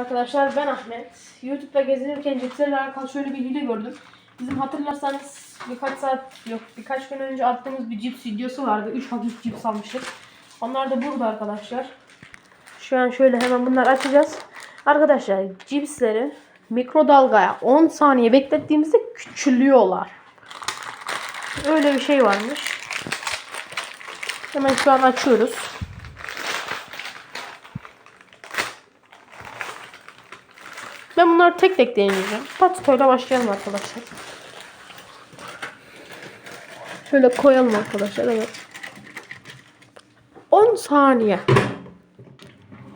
arkadaşlar ben Ahmet. YouTube'da gezinirken cipslerle alakalı şöyle bir hile gördüm. Bizim hatırlarsanız birkaç saat yok birkaç gün önce attığımız bir cips videosu vardı. 3 paket cips almıştık. Onlar da burada arkadaşlar. Şu an şöyle hemen bunları açacağız. Arkadaşlar cipsleri mikrodalgaya 10 saniye beklettiğimizde küçülüyorlar. Öyle bir şey varmış. Hemen şu an açıyoruz. Ben bunları tek tek deneyeceğim. Patatoyla başlayalım arkadaşlar. Şöyle koyalım arkadaşlar. Evet. 10 saniye.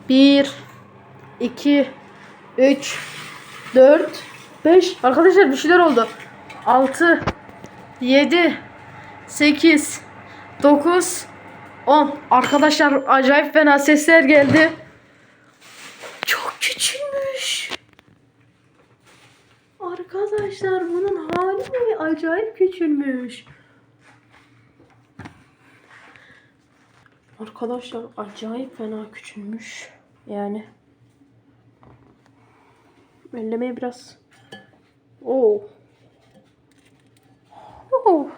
1 2 3 4 5 Arkadaşlar bir şeyler oldu. 6 7 8 9 10 Arkadaşlar acayip fena sesler geldi. Çok küçülmüş. Arkadaşlar bunun hali acayip küçülmüş. Arkadaşlar acayip fena küçülmüş. Yani. Ellemeye biraz. Oo. Oo.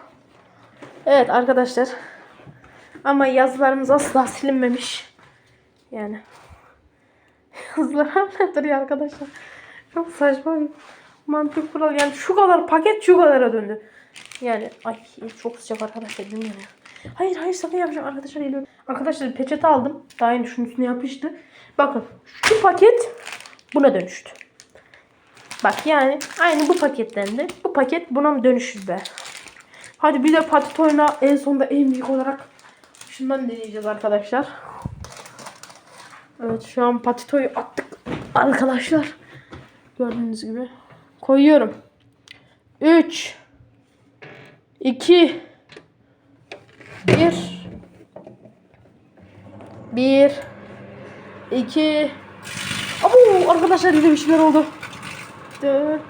Evet arkadaşlar. Ama yazılarımız asla silinmemiş. Yani. Yazılar hala duruyor arkadaşlar. Çok saçma mantık kural. Yani şu kadar paket şu kadara döndü. Yani ay çok sıcak arkadaşlar bilmiyorum ya. Hayır hayır sakın yapacağım arkadaşlar geliyorum. Arkadaşlar peçete aldım. Daha yeni şunun üstüne yapıştı. Bakın şu paket buna dönüştü. Bak yani aynı bu paketlendi. Bu paket buna dönüşür be. Hadi bir de patitoyla en sonunda en büyük olarak şundan deneyeceğiz arkadaşlar. Evet şu an patitoyu attık arkadaşlar. Gördüğünüz gibi. Koyuyorum. 3 2 1 1 2 Abo arkadaşlar yine bir şeyler oldu. 4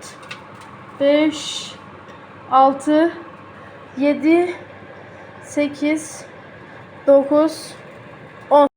5 6 7 8 9